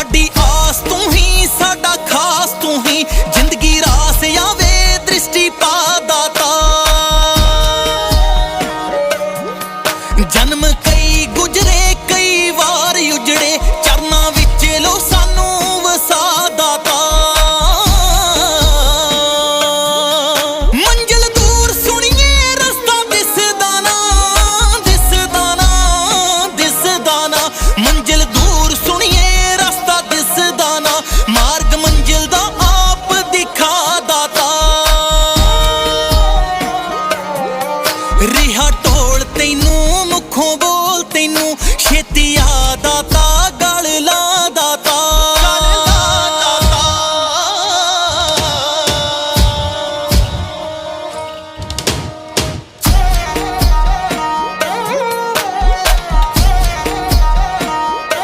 ਸਾਡੀ ਆਸ ਤੂੰ ਹੀ, ਸਾਡਾ ਖਾਸ ਤੂੰ ਹੀ। ਜ਼ਿੰਦਗੀ ਰਾਸ ਆਵੇ, ਦ੍ਰਿਸ਼ਟੀ ਪਾ ਦਾਤਾ ਜਨਮ ਰਿਹਾ ਢੋਲ ਤੈਨੂੰ ਮੁੱਖੋਂ ਬੋਲ ਤੈਨੂੰ ਛੇਤੀ